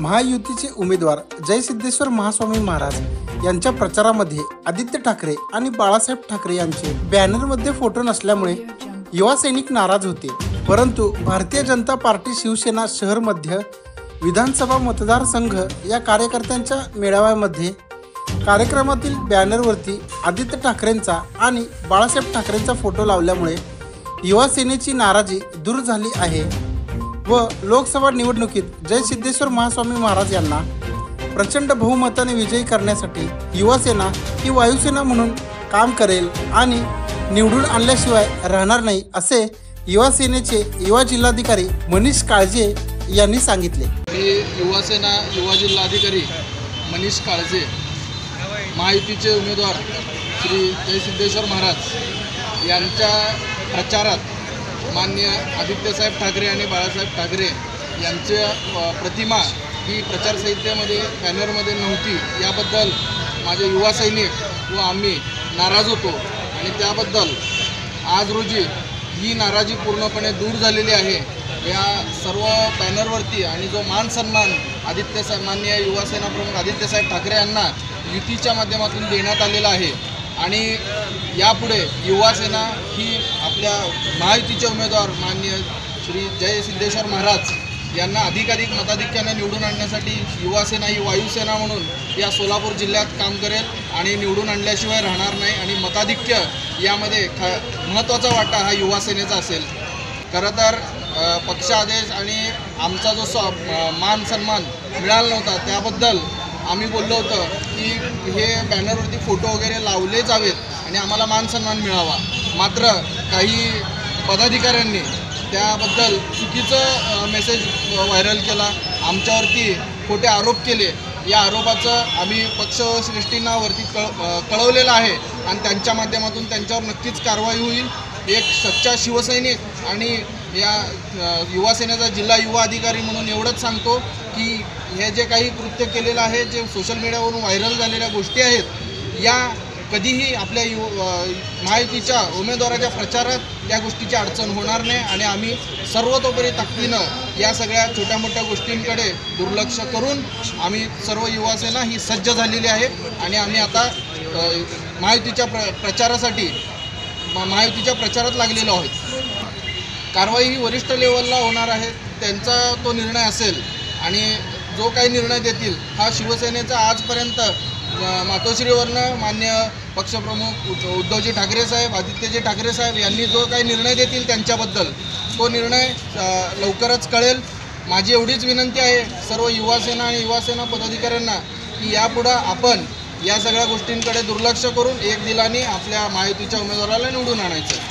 महायुतीचे उमेदवार जयसिद्धेश्वर महास्वामी महाराज यांच्या प्रचारामध्ये आदित्य ठाकरे आणि बाळासाहेब ठाकरे यांचे बॅनरमध्ये फोटो नसल्यामुळे युवा सैनिक नाराज होते. परंतु भारतीय जनता पार्टी शिवसेना शहर मध्य विधानसभा मतदारसंघ या कार्यकर्त्यांच्या मेळाव्यामध्ये कार्यक्रमातील बॅनरवरती आदित्य ठाकरेंचा आणि बाळासाहेब ठाकरेंचा फोटो लावल्यामुळे युवा सेनेची नाराजी दूर झाली आहे. व लोकसभा निवडणुकीत जय सिद्धेश्वर महास्वामी महाराज यांना प्रचंड बहुमताने विजयी करण्यासाठी युवासेना ही वायुसेना म्हणून काम करेल आणि निवडून आणल्याशिवाय राहणार नाही असे युवासेनेचे युवा जिल्हाधिकारी मनीष काळजे यांनी सांगितले. मी युवासेना युवा जिल्हाधिकारी मनीष काळजे महायुतीचे उमेदवार श्री जयसिद्धेश्वर महाराज यांच्या प्रचारात मान्य आदित्यसाहेब ठाकरे आणि बाळासाहेब ठाकरे यांच्या प्रतिमा ही प्रचार साहित्यामध्ये बॅनरमध्ये नव्हती. याबद्दल माझे युवा सैनिक व आम्ही नाराज होतो. आणि त्याबद्दल आज रोजी ही नाराजी पूर्णपणे दूर झालेली आहे. या सर्व बॅनरवरती आणि जो मान सन्मान आदित्यसाहेब मान्य माननीय युवासेना प्रमुख आदित्यसाहेब ठाकरे यांना युतीच्या माध्यमातून देण्यात आलेला आहे. आणि यापुढे युवासेना ही आपल्या महायुतीचे उमेदवार माननीय श्री जय सिद्धेश्वर महाराज यांना अधिकाधिक मताधिक्याने निवडून आणण्यासाठी युवासेना ही वायुसेना म्हणून या सोलापूर जिल्ह्यात काम करेल आणि निवडून आणल्याशिवाय राहणार नाही आणि मताधिक्य यामध्ये ख महत्त्वाचा वाटा हा युवासेनेचा असेल. खरं तर पक्षादेश आणि आमचा जो स मान सन्मान मिळाला नव्हता त्याबद्दल आम्ही बोललो होतं की हे बॅनरवरती फोटो वगैरे लावले जावेत आणि आम्हाला मान सन्मान मिळावा. मात्र काही पदाधिकाऱ्यांनी त्याबद्दल चुकीचं मेसेज व्हायरल केला आमच्यावरती खोटे आरोप केले या आरोपाचं आम्ही पक्षश्रेष्ठींनावरती कळ कळवलेलं आहे आणि त्यांच्या माध्यमातून त्यांच्यावर नक्कीच कारवाई होईल. एक सच्चा शिवसैनिक आणि या युवासेनेचा जिल्हा युवा अधिकारी म्हणून एवढंच सांगतो की हे जे काही कृत्य केलेलं आहे जे सोशल मीडियावरून व्हायरल झालेल्या गोष्टी आहेत या कधीही आपल्या यु माहितीच्या उमेदवाराच्या प्रचारात त्या गोष्टीची अडचण होणार नाही आणि आम्ही सर्वतोपरी ताकदीनं या सगळ्या छोट्या मोठ्या गोष्टींकडे दुर्लक्ष करून आम्ही सर्व युवासेना ही सज्ज झालेली आहे आणि आम्ही आता माहितीच्या प्र प्रचारासाठी माहितीच्या प्रचारात लागलेलो आहोत. कारवाई ही वरिष्ठ लेवलला होणार आहे त्यांचा तो निर्णय असेल आणि जो काही निर्णय देतील हा शिवसेनेचा आजपर्यंत मातोश्रीवरनं मान्य पक्षप्रमुख उद्धवजी ठाकरे साहेब आदित्यजी ठाकरे साहेब यांनी जो काही निर्णय देतील त्यांच्याबद्दल तो निर्णय लवकरच कळेल. माझी एवढीच विनंती आहे सर्व युवासेना आणि युवासेना पदाधिकाऱ्यांना की यापुढं आपण या सगळ्या गोष्टींकडे दुर्लक्ष करून एक दिलाने आपल्या महायुतीच्या उमेदवाराला निवडून आणायचं.